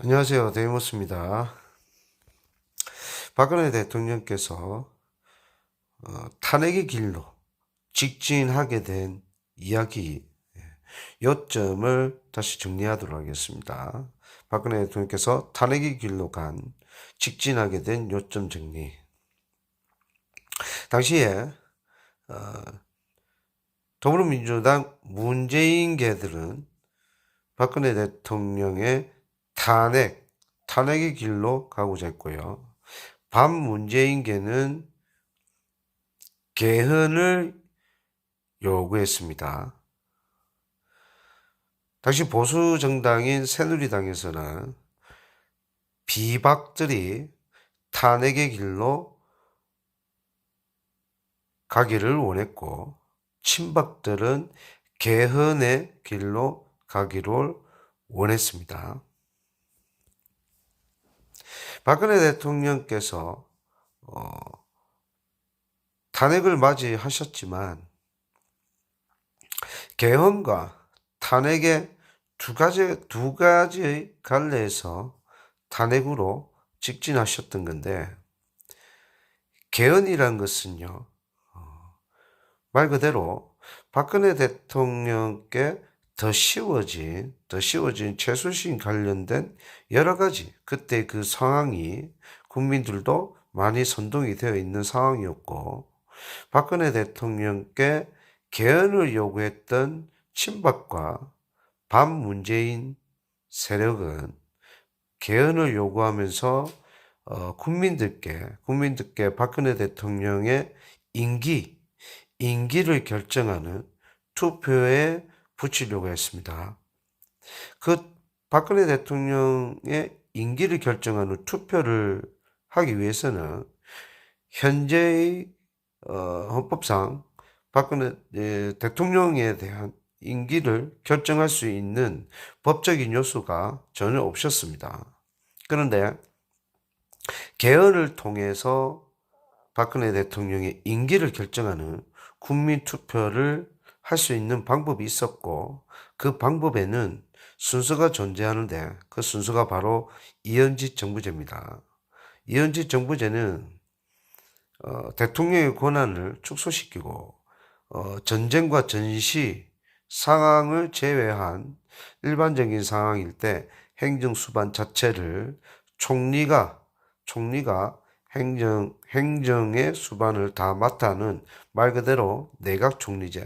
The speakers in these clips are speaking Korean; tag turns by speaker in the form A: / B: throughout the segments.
A: 안녕하세요. 데이모스입니다. 박근혜 대통령께서 어, 탄핵의 길로 직진하게 된 이야기 예, 요점을 다시 정리하도록 하겠습니다. 박근혜 대통령께서 탄핵의 길로 간 직진하게 된 요점 정리. 당시에 어, 더불어민주당 문재인계들은 박근혜 대통령의 탄핵, 탄핵의 길로 가고자 했고요. 반문재인계는 개헌을 요구했습니다. 당시 보수 정당인 새누리당에서는 비박들이 탄핵의 길로 가기를 원했고 친박들은 개헌의 길로 가기를 원했습니다. 박근혜 대통령께서 어, 탄핵을 맞이하셨지만 개헌과 탄핵의 두 가지 두 가지의 갈래에서 탄핵으로 직진하셨던 건데 개헌이란 것은요 어, 말 그대로 박근혜 대통령께 더 쉬워진, 더 쉬워진 최순실 관련된 여러 가지 그때 그 상황이 국민들도 많이 선동이 되어 있는 상황이었고 박근혜 대통령께 개헌을 요구했던 친박과 반문재인 세력은 개헌을 요구하면서 어, 국민들께 국민들께 박근혜 대통령의 임기 임기를 결정하는 투표에 붙이려고 했습니다. 그 박근혜 대통령의 임기를 결정하는 투표를 하기 위해서는 현재의 어, 헌법상 박근혜 예, 대통령에 대한 임기를 결정할 수 있는 법적인 요소가 전혀 없었습니다. 그런데 개헌을 통해서 박근혜 대통령의 임기를 결정하는 국민 투표를 할 수 있는 방법이 있었고 그 방법에는 순서가 존재하는데 그 순서가 바로 이현지 정부제입니다. 이현지 정부제는 어, 대통령의 권한을 축소시키고 어, 전쟁과 전시 상황을 제외한 일반적인 상황일 때 행정 수반 자체를 총리가 총리가 행정 행정의 수반을 다 맡아는 말 그대로 내각 총리제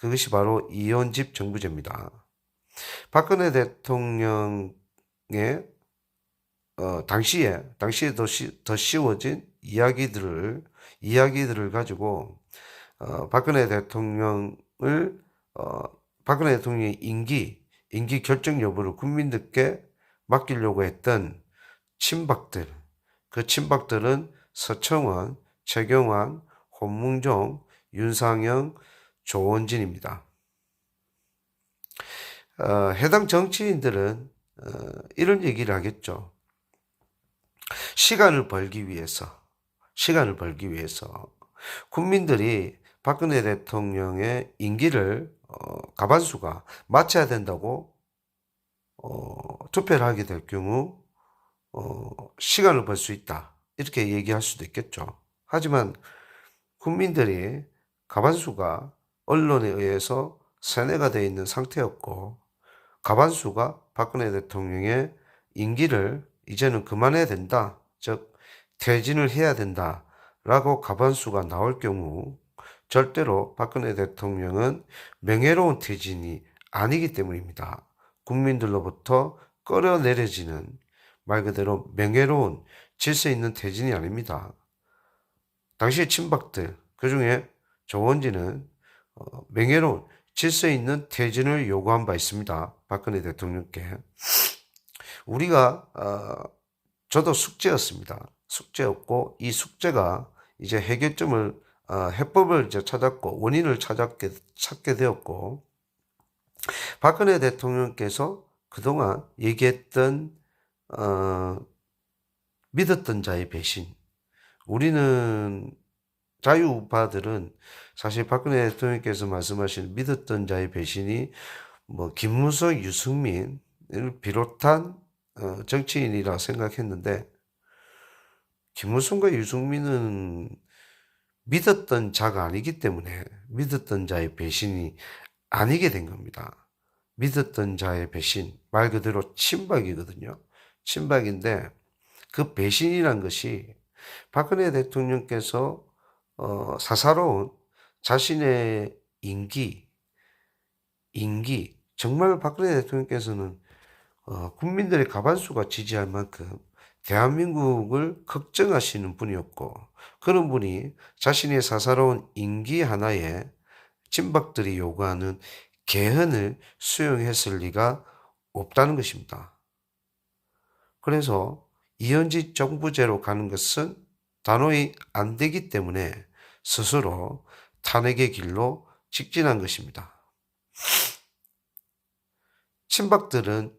A: 그것이 바로 이혼집 정부제입니다. 박근혜 대통령의 어, 당시에 당시에 더, 시, 더 쉬워진 이야기들을 이야기들을 가지고 어, 박근혜 대통령을 어, 박근혜 대통령의 임기 임기 결정 여부를 국민들께 맡기려고 했던 친박들 그 친박들은 서청원, 최경환, 홍문종, 윤상영, 조원진입니다. 어, 해당 정치인들은 어, 이런 얘기를 하겠죠. 시간을 벌기 위해서, 시간을 벌기 위해서 국민들이 박근혜 대통령의 임기를 어, 가반수가 마쳐야 된다고 어, 투표를 하게 될 경우 어, 시간을 벌 수 있다. 이렇게 얘기할 수도 있겠죠. 하지만 국민들이 가반수가 언론에 의해서 세뇌가 되어 있는 상태였고 가반수가 박근혜 대통령의 임기를 이제는 그만해야 된다. 즉 퇴진을 해야 된다. 라고 가반수가 나올 경우 절대로 박근혜 대통령은 명예로운 퇴진이 아니기 때문입니다. 국민들로부터 끌어내려지는 말 그대로 명예로운 질서 있는 퇴진이 아닙니다. 당시의 친박들, 그 중에 조원진은 어, 명예로운 질서 있는 퇴진을 요구한 바 있습니다. 박근혜 대통령께. 우리가 어, 저도 숙제였습니다. 숙제였고 이 숙제가 이제 해결점을 어, 해법을 이제 찾았고 원인을 찾았게 찾게 되었고 박근혜 대통령께서 그동안 얘기했던 어, 믿었던 자의 배신. 우리는 자유우파들은 사실 박근혜 대통령께서 말씀하신 믿었던 자의 배신이 뭐 김무성, 유승민을 비롯한 어, 정치인이라 생각했는데 김무성과 유승민은 믿었던 자가 아니기 때문에 믿었던 자의 배신이 아니게 된 겁니다. 믿었던 자의 배신, 말 그대로 친박이거든요. 친박인데 그 배신이란 것이 박근혜 대통령께서 어, 사사로운 자신의 임기, 임기, 정말 박근혜 대통령께서는 어, 국민들의 가반수가 지지할 만큼 대한민국을 걱정하시는 분이었고 그런 분이 자신의 사사로운 임기 하나에 친박들이 요구하는 개헌을 수용했을 리가 없다는 것입니다. 그래서 이현지 정부제로 가는 것은 단호히 안 되기 때문에 스스로 탄핵의 길로 직진한 것입니다. 친박들은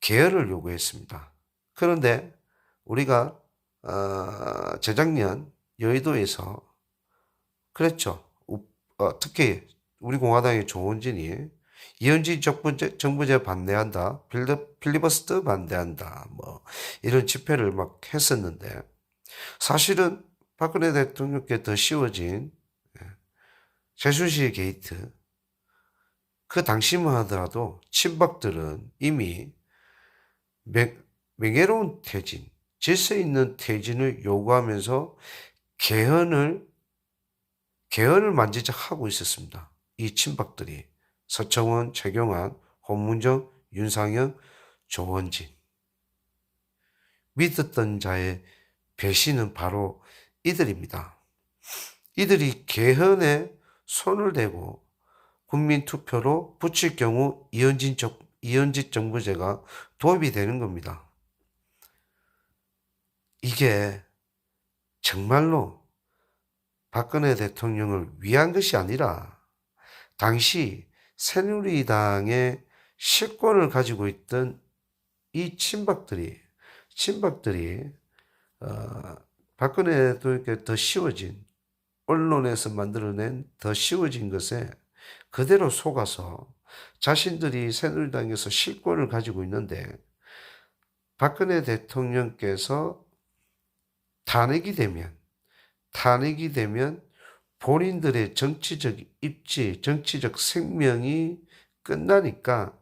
A: 개헌을 요구했습니다. 그런데 우리가 어, 재작년 여의도에서 그랬죠. 어, 특히 우리 공화당의 조원진이 이현지 정부제, 반대한다, 필리버스터 반대한다, 뭐 이런 집회를 막 했었는데 사실은 박근혜 대통령께 더 씌워진 예, 최순실 게이트. 그 당시만 하더라도 친박들은 이미 명, 명예로운 퇴진, 질서 있는 퇴진을 요구하면서 개헌을 개헌을 만지작하고 있었습니다. 이 친박들이. 서청원, 최경환, 홍문정, 윤상현, 조원진. 믿었던 자의 배신은 바로 이들입니다. 이들이 개헌에 손을 대고 국민 투표로 붙일 경우 이현직 정부제가 도입이 되는 겁니다. 이게 정말로 박근혜 대통령을 위한 것이 아니라 당시 새누리당의 실권을 가지고 있던 이 친박들이 친박들이 어, 박근혜 대통령께 더 쉬워진 언론에서 만들어낸 더 쉬워진 것에 그대로 속아서 자신들이 새누리당에서 실권을 가지고 있는데 박근혜 대통령께서 탄핵이 되면 탄핵이 되면 본인들의 정치적 입지, 정치적 생명이 끝나니까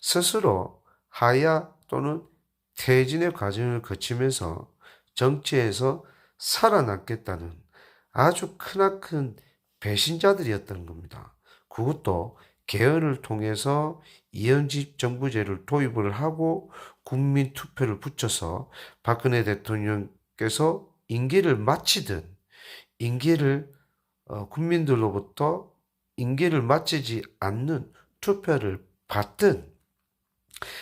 A: 스스로 하야 또는 퇴진의 과정을 거치면서 정치에서 살아남겠다는 아주 크나큰 배신자들이었던 겁니다. 그것도 개헌을 통해서 이현직 정부제를 도입을 하고 국민 투표를 붙여서 박근혜 대통령께서 임기를 마치든 임기를 어, 국민들로부터 임기를 마치지 않는 투표를 받든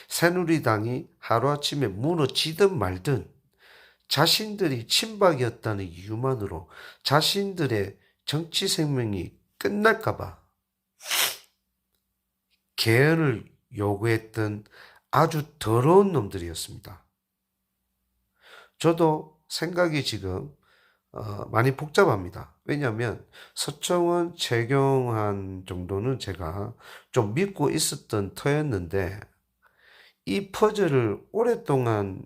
A: 새누리당이 하루아침에 무너지든 말든 자신들이 친박이었다는 이유만으로 자신들의 정치 생명이 끝날까봐 개헌을 요구했던 아주 더러운 놈들이었습니다. 저도 생각이 지금 어, 많이 복잡합니다. 왜냐하면 서청원, 최경환 정도는 제가 좀 믿고 있었던 터였는데 이 퍼즐을 오랫동안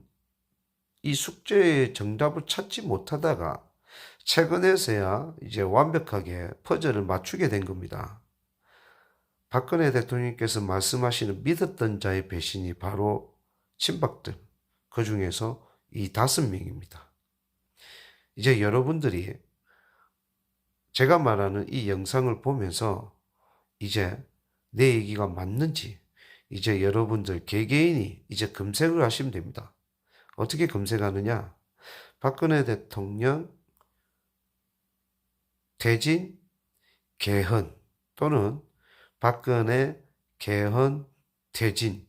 A: 이 숙제의 정답을 찾지 못하다가 최근에서야 이제 완벽하게 퍼즐을 맞추게 된 겁니다. 박근혜 대통령께서 말씀하시는 믿었던 자의 배신이 바로 친박들, 그 중에서 이 다섯 명입니다. 이제 여러분들이 제가 말하는 이 영상을 보면서 이제 내 얘기가 맞는지 이제 여러분들 개개인이 이제 검색을 하시면 됩니다. 어떻게 검색하느냐? 박근혜 대통령 퇴진 개헌 또는 박근혜 개헌 퇴진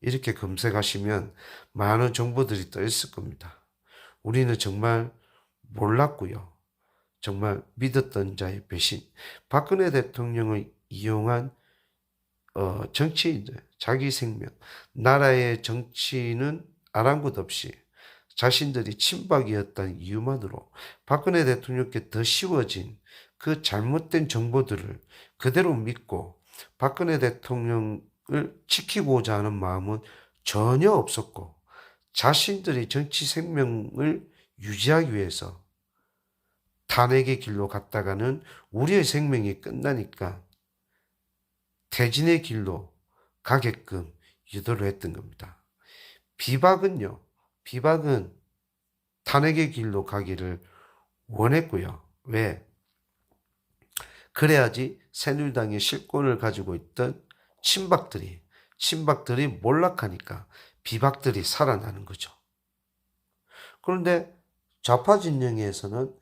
A: 이렇게 검색하시면 많은 정보들이 떠 있을 겁니다. 우리는 정말 몰랐고요. 정말 믿었던 자의 배신. 박근혜 대통령을 이용한 어, 정치인들, 자기 생명, 나라의 정치는 아랑곳 없이 자신들이 친박이었다는 이유만으로 박근혜 대통령께 더 쉬워진 그 잘못된 정보들을 그대로 믿고 박근혜 대통령을 지키고자 하는 마음은 전혀 없었고 자신들의 정치 생명을 유지하기 위해서 탄핵의 길로 갔다가는 우리의 생명이 끝나니까 퇴진의 길로 가게끔 유도를 했던 겁니다. 비박은요, 비박은 탄핵의 길로 가기를 원했고요. 왜? 그래야지 새누리당의 실권을 가지고 있던 친박들이, 친박들이 몰락하니까 비박들이 살아나는 거죠. 그런데 좌파 진영에서는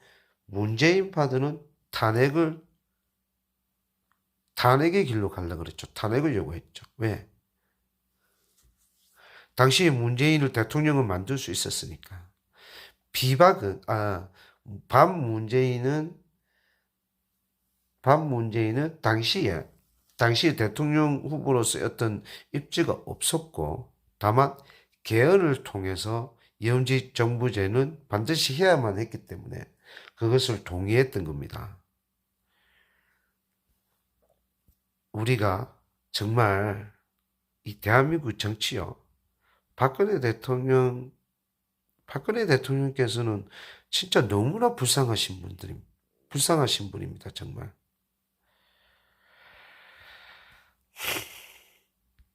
A: 문재인 파드는 탄핵을 탄핵의 길로 가려고 그랬죠. 탄핵을 요구했죠. 왜? 당시 문재인을 대통령을 만들 수 있었으니까. 비박은 아, 반 문재인은 반 문재인은 당시에 당시 대통령 후보로서의 어떤 입지가 없었고 다만 개헌을 통해서 이현지 정부제는 반드시 해야만 했기 때문에 그것을 동의했던 겁니다. 우리가 정말 이 대한민국 정치요. 박근혜 대통령, 박근혜 대통령께서는 진짜 너무나 불쌍하신 분들이, 불쌍하신 분입니다, 정말.